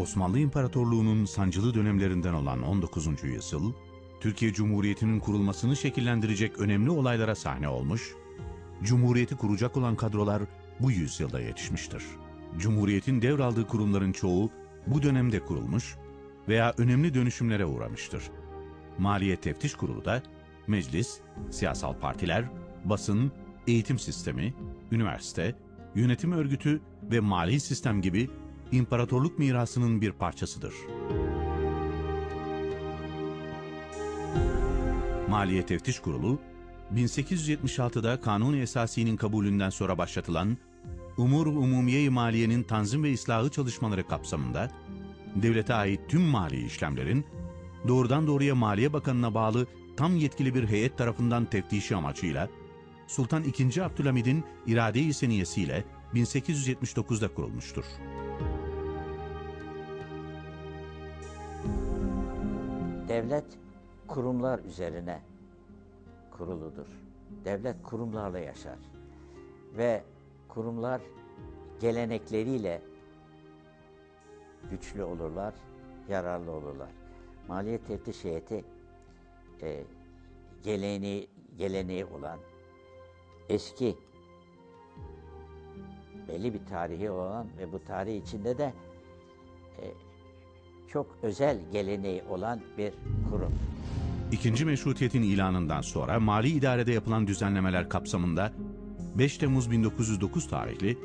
Osmanlı İmparatorluğu'nun sancılı dönemlerinden olan 19. yüzyıl, Türkiye Cumhuriyeti'nin kurulmasını şekillendirecek önemli olaylara sahne olmuş, Cumhuriyeti kuracak olan kadrolar bu yüzyılda yetişmiştir. Cumhuriyetin devraldığı kurumların çoğu bu dönemde kurulmuş veya önemli dönüşümlere uğramıştır. Maliye Teftiş Kurulu da meclis, siyasal partiler, basın, eğitim sistemi, üniversite, yönetim örgütü ve mali sistem gibi imparatorluk mirasının bir parçasıdır. Maliye Teftiş Kurulu, 1876'da Kanun-i Esasi'nin kabulünden sonra başlatılan Umur-u Umumiye-i Maliye'nin tanzim ve ıslahı çalışmaları kapsamında devlete ait tüm mali işlemlerin doğrudan doğruya Maliye Bakanı'na bağlı tam yetkili bir heyet tarafından teftişi amacıyla Sultan II. Abdülhamid'in irade-i seniyesiyle 1879'da kurulmuştur. Devlet kurumlar üzerine kuruludur. Devlet kurumlarla yaşar. Ve kurumlar gelenekleriyle güçlü olurlar, yararlı olurlar. Maliyet teftiş heyeti e, geleneği, geleneği olan eski belli bir tarihi olan ve bu tarih içinde de çok özel geleneği olan bir kurum. İkinci Meşrutiyet'in ilanından sonra mali idarede yapılan düzenlemeler kapsamında 5 Temmuz 1909 tarihli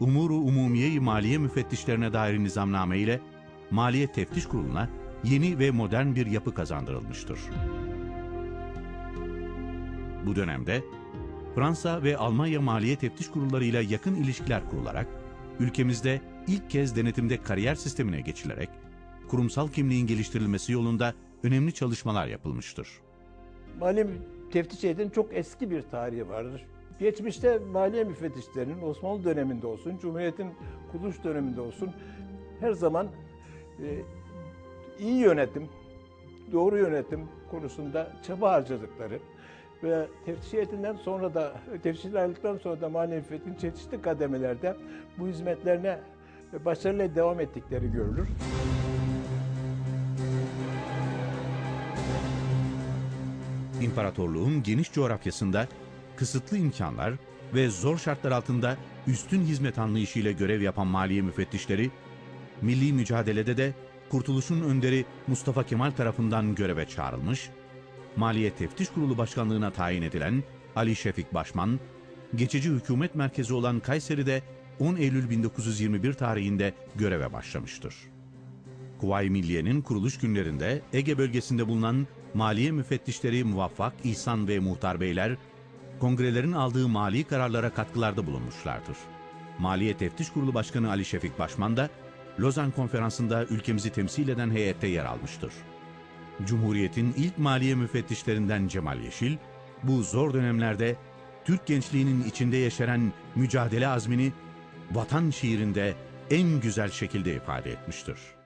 Umuru Umumiye-i Maliye Müfettişlerine dair nizamname ile Maliye Teftiş Kurulu'na yeni ve modern bir yapı kazandırılmıştır. Bu dönemde Fransa ve Almanya Maliye Teftiş Kurulları ile yakın ilişkiler kurularak ülkemizde ilk kez denetimde kariyer sistemine geçilerek kurumsal kimliğin geliştirilmesi yolunda önemli çalışmalar yapılmıştır. Mali teftiş heyetinin çok eski bir tarihi vardır. Geçmişte maliye müfettişlerinin Osmanlı döneminde olsun, Cumhuriyet'in kuruluş döneminde olsun her zaman e, iyi yönetim, doğru yönetim konusunda çaba harcadıkları ve teftiş heyetinden sonra da, teftiş ayrıldıktan sonra da mali müfettişin çeşitli kademelerde bu hizmetlerine başarıyla devam ettikleri görülür. İmparatorluğun geniş coğrafyasında kısıtlı imkanlar ve zor şartlar altında üstün hizmet anlayışıyla görev yapan maliye müfettişleri, milli mücadelede de Kurtuluş'un önderi Mustafa Kemal tarafından göreve çağrılmış, Maliye Teftiş Kurulu Başkanlığına tayin edilen Ali Şefik Başman, geçici hükümet merkezi olan Kayseri'de 10 Eylül 1921 tarihinde göreve başlamıştır. Kuvayi Milliye'nin kuruluş günlerinde Ege bölgesinde bulunan maliye müfettişleri Muvaffak, İhsan ve Muhtar Beyler, kongrelerin aldığı mali kararlara katkılarda bulunmuşlardır. Maliye Teftiş Kurulu Başkanı Ali Şefik Başman da Lozan Konferansı'nda ülkemizi temsil eden heyette yer almıştır. Cumhuriyet'in ilk maliye müfettişlerinden Cemal Yeşil, bu zor dönemlerde Türk gençliğinin içinde yeşeren mücadele azmini vatan şiirinde en güzel şekilde ifade etmiştir.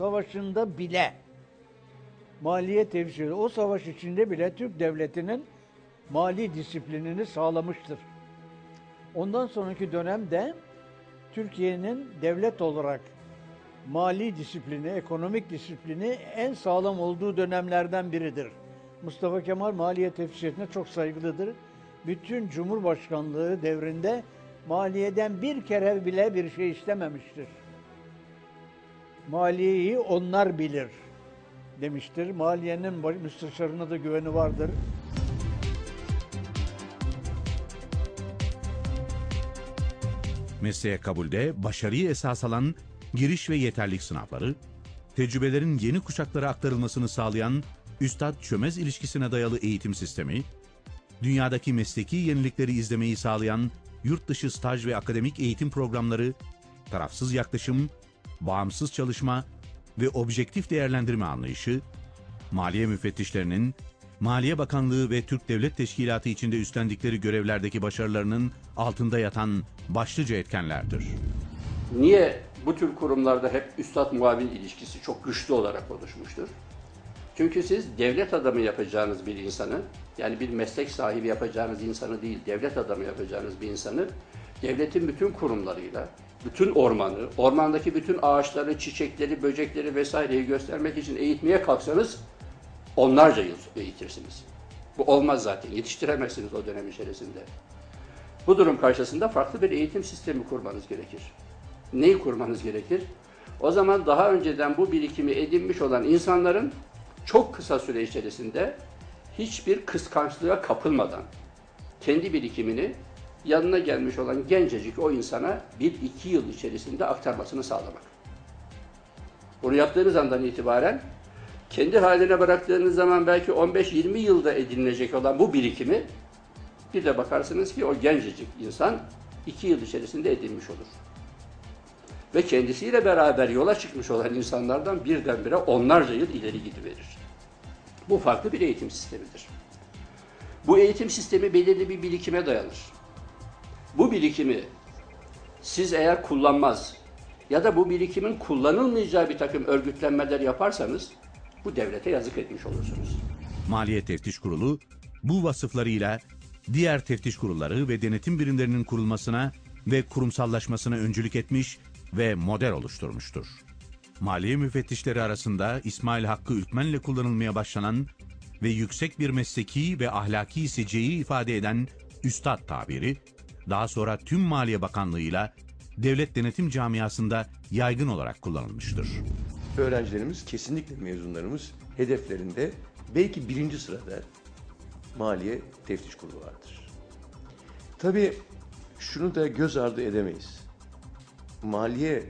Savaşı'nda bile maliye tevziri o savaş içinde bile Türk devletinin mali disiplinini sağlamıştır. Ondan sonraki dönemde Türkiye'nin devlet olarak mali disiplini, ekonomik disiplini en sağlam olduğu dönemlerden biridir. Mustafa Kemal maliye tefsirine çok saygılıdır. Bütün Cumhurbaşkanlığı devrinde maliyeden bir kere bile bir şey istememiştir. Maliyeyi onlar bilir demiştir. Maliyenin müsteşarına da güveni vardır. Mesleğe kabulde başarıyı esas alan giriş ve yeterlik sınavları, tecrübelerin yeni kuşaklara aktarılmasını sağlayan üstad-çömez ilişkisine dayalı eğitim sistemi, dünyadaki mesleki yenilikleri izlemeyi sağlayan yurt dışı staj ve akademik eğitim programları, tarafsız yaklaşım, bağımsız çalışma ve objektif değerlendirme anlayışı, maliye müfettişlerinin Maliye Bakanlığı ve Türk Devlet Teşkilatı içinde üstlendikleri görevlerdeki başarılarının altında yatan başlıca etkenlerdir. Niye bu tür kurumlarda hep üstad muavin ilişkisi çok güçlü olarak oluşmuştur? Çünkü siz devlet adamı yapacağınız bir insanı, yani bir meslek sahibi yapacağınız insanı değil, devlet adamı yapacağınız bir insanı, devletin bütün kurumlarıyla, bütün ormanı, ormandaki bütün ağaçları, çiçekleri, böcekleri vesaireyi göstermek için eğitmeye kalksanız onlarca yıl eğitirsiniz. Bu olmaz zaten, yetiştiremezsiniz o dönem içerisinde. Bu durum karşısında farklı bir eğitim sistemi kurmanız gerekir. Neyi kurmanız gerekir? O zaman daha önceden bu birikimi edinmiş olan insanların çok kısa süre içerisinde hiçbir kıskançlığa kapılmadan kendi birikimini yanına gelmiş olan gencecik o insana bir iki yıl içerisinde aktarmasını sağlamak. Bunu yaptığınız andan itibaren kendi haline bıraktığınız zaman belki 15-20 yılda edinilecek olan bu birikimi bir de bakarsınız ki o gencecik insan iki yıl içerisinde edinmiş olur. Ve kendisiyle beraber yola çıkmış olan insanlardan birdenbire onlarca yıl ileri gidiverir. Bu farklı bir eğitim sistemidir. Bu eğitim sistemi belirli bir birikime dayanır. Bu birikimi siz eğer kullanmaz ya da bu birikimin kullanılmayacağı bir takım örgütlenmeler yaparsanız bu devlete yazık etmiş olursunuz. Maliye Teftiş Kurulu bu vasıflarıyla diğer teftiş kurulları ve denetim birimlerinin kurulmasına ve kurumsallaşmasına öncülük etmiş ve model oluşturmuştur. Maliye müfettişleri arasında İsmail Hakkı Ülkmen'le kullanılmaya başlanan ve yüksek bir mesleki ve ahlaki seceyi ifade eden üstad tabiri, daha sonra tüm Maliye Bakanlığı'yla devlet denetim camiasında yaygın olarak kullanılmıştır. öğrencilerimiz kesinlikle mezunlarımız hedeflerinde belki birinci sırada maliye teftiş kurulu vardır. Tabii şunu da göz ardı edemeyiz. Maliye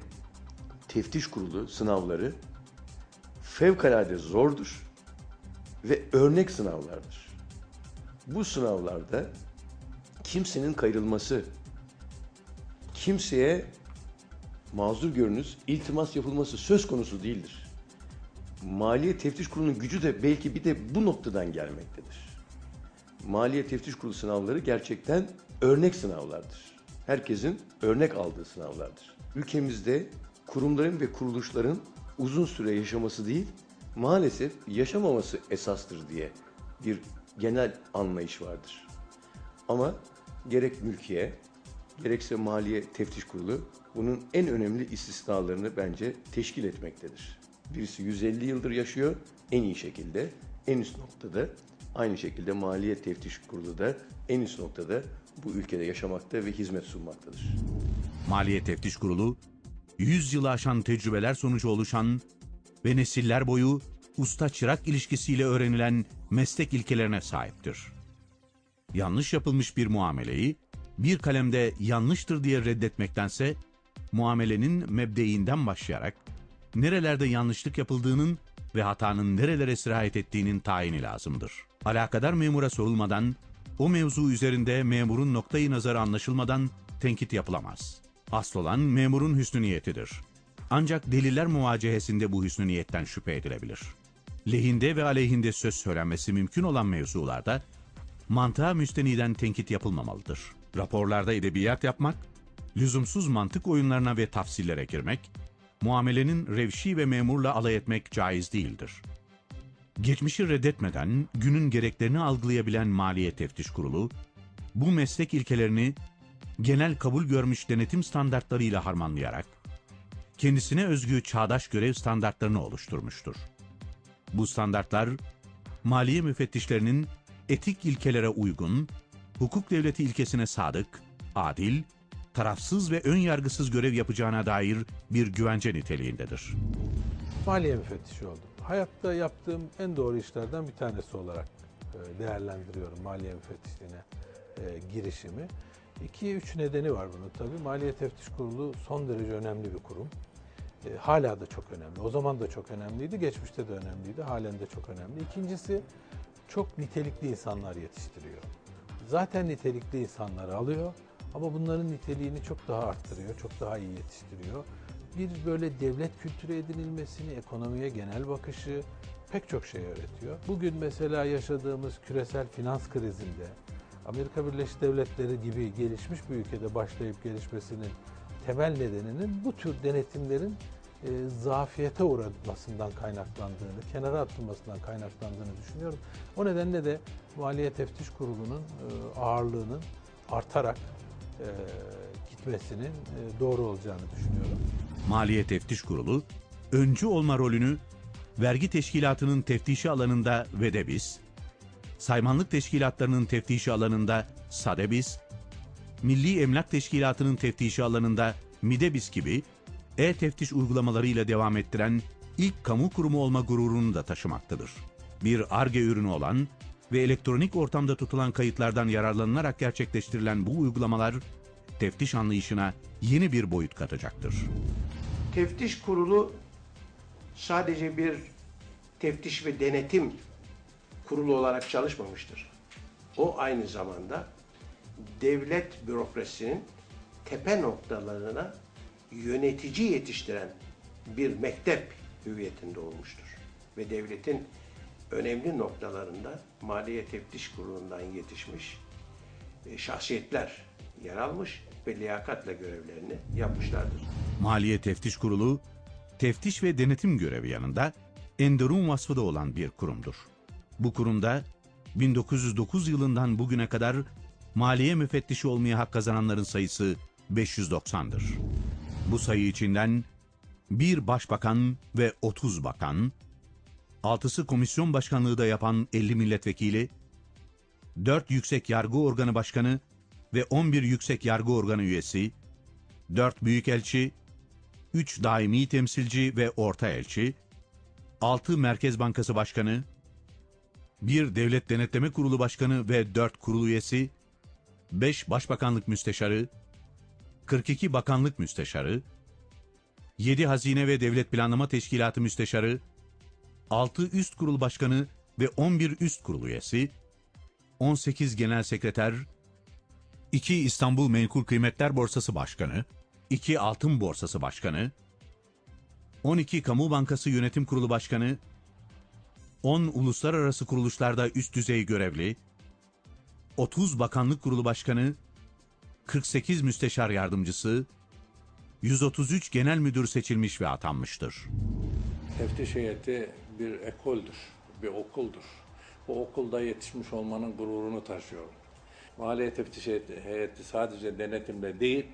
teftiş kurulu sınavları fevkalade zordur ve örnek sınavlardır. Bu sınavlarda kimsenin kayırılması, kimseye mazur görünüz, iltimas yapılması söz konusu değildir. Maliye Teftiş Kurulu'nun gücü de belki bir de bu noktadan gelmektedir. Maliye Teftiş Kurulu sınavları gerçekten örnek sınavlardır. Herkesin örnek aldığı sınavlardır. Ülkemizde kurumların ve kuruluşların uzun süre yaşaması değil, maalesef yaşamaması esastır diye bir genel anlayış vardır. Ama gerek mülkiye, gerekse Maliye Teftiş Kurulu bunun en önemli istisnalarını bence teşkil etmektedir. Birisi 150 yıldır yaşıyor en iyi şekilde, en üst noktada. Aynı şekilde Maliye Teftiş Kurulu da en üst noktada bu ülkede yaşamakta ve hizmet sunmaktadır. Maliye Teftiş Kurulu, 100 yılı aşan tecrübeler sonucu oluşan ve nesiller boyu usta-çırak ilişkisiyle öğrenilen meslek ilkelerine sahiptir. Yanlış yapılmış bir muameleyi bir kalemde yanlıştır diye reddetmektense, muamelenin mebdeinden başlayarak nerelerde yanlışlık yapıldığının ve hatanın nerelere sirayet ettiğinin tayini lazımdır. Alakadar memura sorulmadan, o mevzu üzerinde memurun noktayı nazarı anlaşılmadan tenkit yapılamaz. Asıl olan memurun hüsnü niyetidir. Ancak deliller muvacehesinde bu hüsnü niyetten şüphe edilebilir. Lehinde ve aleyhinde söz söylenmesi mümkün olan mevzularda mantığa müsteniden tenkit yapılmamalıdır. Raporlarda edebiyat yapmak, lüzumsuz mantık oyunlarına ve tafsillere girmek, muamelenin revşi ve memurla alay etmek caiz değildir. Geçmişi reddetmeden günün gereklerini algılayabilen Maliye Teftiş Kurulu, bu meslek ilkelerini genel kabul görmüş denetim standartlarıyla harmanlayarak, kendisine özgü çağdaş görev standartlarını oluşturmuştur. Bu standartlar, maliye müfettişlerinin etik ilkelere uygun, hukuk devleti ilkesine sadık, adil, tarafsız ve ön yargısız görev yapacağına dair bir güvence niteliğindedir. Maliye müfettişi oldum. Hayatta yaptığım en doğru işlerden bir tanesi olarak e, değerlendiriyorum maliye müfettişliğine e, girişimi. İki, üç nedeni var bunun tabii. Maliye Teftiş Kurulu son derece önemli bir kurum. E, hala da çok önemli. O zaman da çok önemliydi, geçmişte de önemliydi, halen de çok önemli. İkincisi, çok nitelikli insanlar yetiştiriyor. Zaten nitelikli insanları alıyor ama bunların niteliğini çok daha arttırıyor, çok daha iyi yetiştiriyor. Bir böyle devlet kültürü edinilmesini, ekonomiye genel bakışı, pek çok şey öğretiyor. Bugün mesela yaşadığımız küresel finans krizinde Amerika Birleşik Devletleri gibi gelişmiş bir ülkede başlayıp gelişmesinin temel nedeninin bu tür denetimlerin e, zafiyete uğramasından kaynaklandığını, kenara atılmasından kaynaklandığını düşünüyorum. O nedenle de Maliye Teftiş Kurulu'nun e, ağırlığının artarak e, gitmesinin e, doğru olacağını düşünüyorum. Maliye Teftiş Kurulu, öncü olma rolünü vergi teşkilatının teftişi alanında VEDEBİS, saymanlık teşkilatlarının teftişi alanında SADEBİS, Milli Emlak Teşkilatı'nın teftişi alanında MİDEBİS gibi e-teftiş uygulamalarıyla devam ettiren ilk kamu kurumu olma gururunu da taşımaktadır. Bir ARGE ürünü olan ve elektronik ortamda tutulan kayıtlardan yararlanılarak gerçekleştirilen bu uygulamalar teftiş anlayışına yeni bir boyut katacaktır. Teftiş kurulu sadece bir teftiş ve denetim kurulu olarak çalışmamıştır. O aynı zamanda devlet bürokrasisinin tepe noktalarına yönetici yetiştiren bir mektep hüviyetinde olmuştur. Ve devletin önemli noktalarında Maliye Teftiş Kurulu'ndan yetişmiş e, şahsiyetler yer almış ve liyakatla görevlerini yapmışlardır. Maliye Teftiş Kurulu, teftiş ve denetim görevi yanında Enderun vasfı da olan bir kurumdur. Bu kurumda 1909 yılından bugüne kadar maliye müfettişi olmaya hak kazananların sayısı 590'dır. Bu sayı içinden bir başbakan ve 30 bakan, 6'sı komisyon başkanlığı da yapan 50 milletvekili, 4 yüksek yargı organı başkanı ve 11 yüksek yargı organı üyesi, 4 büyükelçi, 3 daimi temsilci ve orta elçi, 6 Merkez Bankası Başkanı, 1 Devlet Denetleme Kurulu Başkanı ve 4 kurul üyesi, 5 Başbakanlık Müsteşarı, 42 Bakanlık Müsteşarı, 7 Hazine ve Devlet Planlama Teşkilatı Müsteşarı, 6 Üst Kurul Başkanı ve 11 Üst Kurul üyesi, 18 Genel Sekreter, 2 İstanbul Menkul Kıymetler Borsası Başkanı, 2 Altın Borsası Başkanı, 12 Kamu Bankası Yönetim Kurulu Başkanı, 10 uluslararası kuruluşlarda üst düzey görevli, 30 Bakanlık Kurulu Başkanı, 48 Müsteşar Yardımcısı, 133 Genel Müdür seçilmiş ve atanmıştır. Teftiş heyeti bir ekoldür, bir okuldur. Bu okulda yetişmiş olmanın gururunu taşıyorum. Maliye teftiş heyeti, sadece denetimle değil,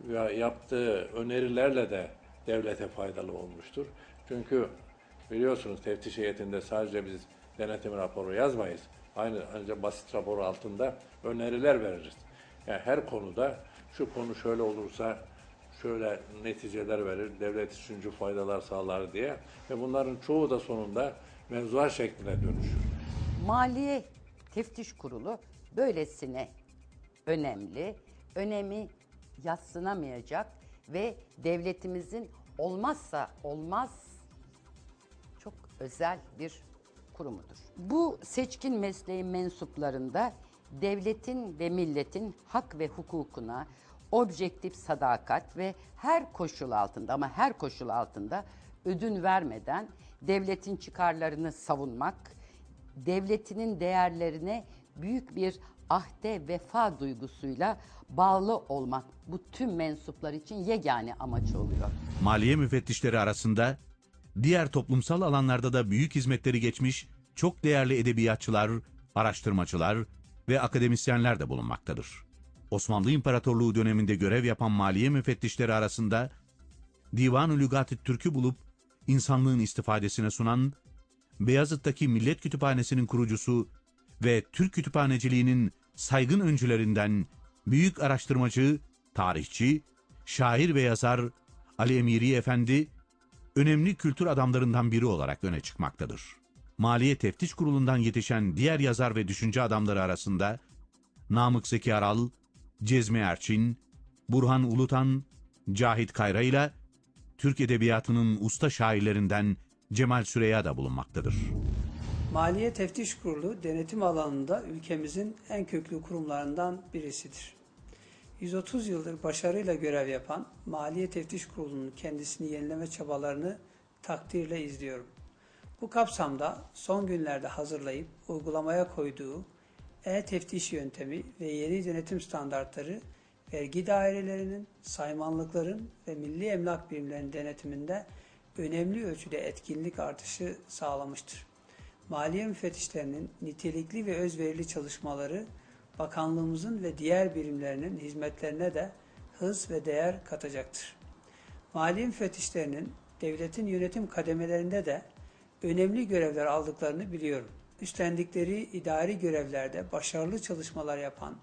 ve yaptığı önerilerle de devlete faydalı olmuştur. Çünkü biliyorsunuz teftiş heyetinde sadece biz denetim raporu yazmayız. Aynı ancak basit rapor altında öneriler veririz. Yani her konuda şu konu şöyle olursa şöyle neticeler verir, devlet şu faydalar sağlar diye ve bunların çoğu da sonunda mevzuat şekline dönüşür. Maliye Teftiş Kurulu böylesine önemli, önemi yatsınamayacak ve devletimizin olmazsa olmaz çok özel bir kurumudur. Bu seçkin mesleğin mensuplarında devletin ve milletin hak ve hukukuna objektif sadakat ve her koşul altında ama her koşul altında ödün vermeden devletin çıkarlarını savunmak, devletinin değerlerine büyük bir ahde vefa duygusuyla bağlı olmak bu tüm mensuplar için yegane amaç oluyor. Maliye müfettişleri arasında diğer toplumsal alanlarda da büyük hizmetleri geçmiş çok değerli edebiyatçılar, araştırmacılar ve akademisyenler de bulunmaktadır. Osmanlı İmparatorluğu döneminde görev yapan maliye müfettişleri arasında Divan-ı Lügat-ı Türk'ü bulup insanlığın istifadesine sunan, Beyazıt'taki Millet Kütüphanesi'nin kurucusu ve Türk kütüphaneciliğinin saygın öncülerinden büyük araştırmacı, tarihçi, şair ve yazar Ali Emiri Efendi, önemli kültür adamlarından biri olarak öne çıkmaktadır. Maliye Teftiş Kurulu'ndan yetişen diğer yazar ve düşünce adamları arasında Namık Zeki Aral, Cezmi Erçin, Burhan Ulutan, Cahit Kayra ile Türk Edebiyatı'nın usta şairlerinden Cemal Süreya da bulunmaktadır. Maliye Teftiş Kurulu denetim alanında ülkemizin en köklü kurumlarından birisidir. 130 yıldır başarıyla görev yapan Maliye Teftiş Kurulu'nun kendisini yenileme çabalarını takdirle izliyorum. Bu kapsamda son günlerde hazırlayıp uygulamaya koyduğu e-teftiş yöntemi ve yeni denetim standartları vergi dairelerinin, saymanlıkların ve milli emlak birimlerinin denetiminde önemli ölçüde etkinlik artışı sağlamıştır. Maliye müfettişlerinin nitelikli ve özverili çalışmaları bakanlığımızın ve diğer birimlerinin hizmetlerine de hız ve değer katacaktır. Maliye müfettişlerinin devletin yönetim kademelerinde de önemli görevler aldıklarını biliyorum. Üstlendikleri idari görevlerde başarılı çalışmalar yapan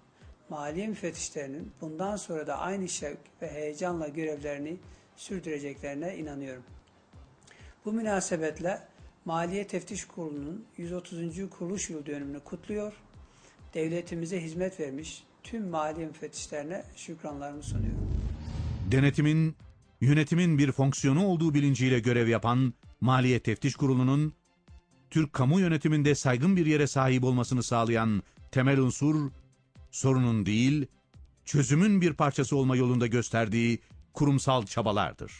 maliye müfettişlerinin bundan sonra da aynı şevk ve heyecanla görevlerini sürdüreceklerine inanıyorum. Bu münasebetle Maliye Teftiş Kurulu'nun 130. kuruluş yıl dönümünü kutluyor. Devletimize hizmet vermiş tüm maliye müfettişlerine şükranlarımı sunuyorum. Denetimin, yönetimin bir fonksiyonu olduğu bilinciyle görev yapan Maliye Teftiş Kurulu'nun, Türk kamu yönetiminde saygın bir yere sahip olmasını sağlayan temel unsur, sorunun değil, çözümün bir parçası olma yolunda gösterdiği kurumsal çabalardır.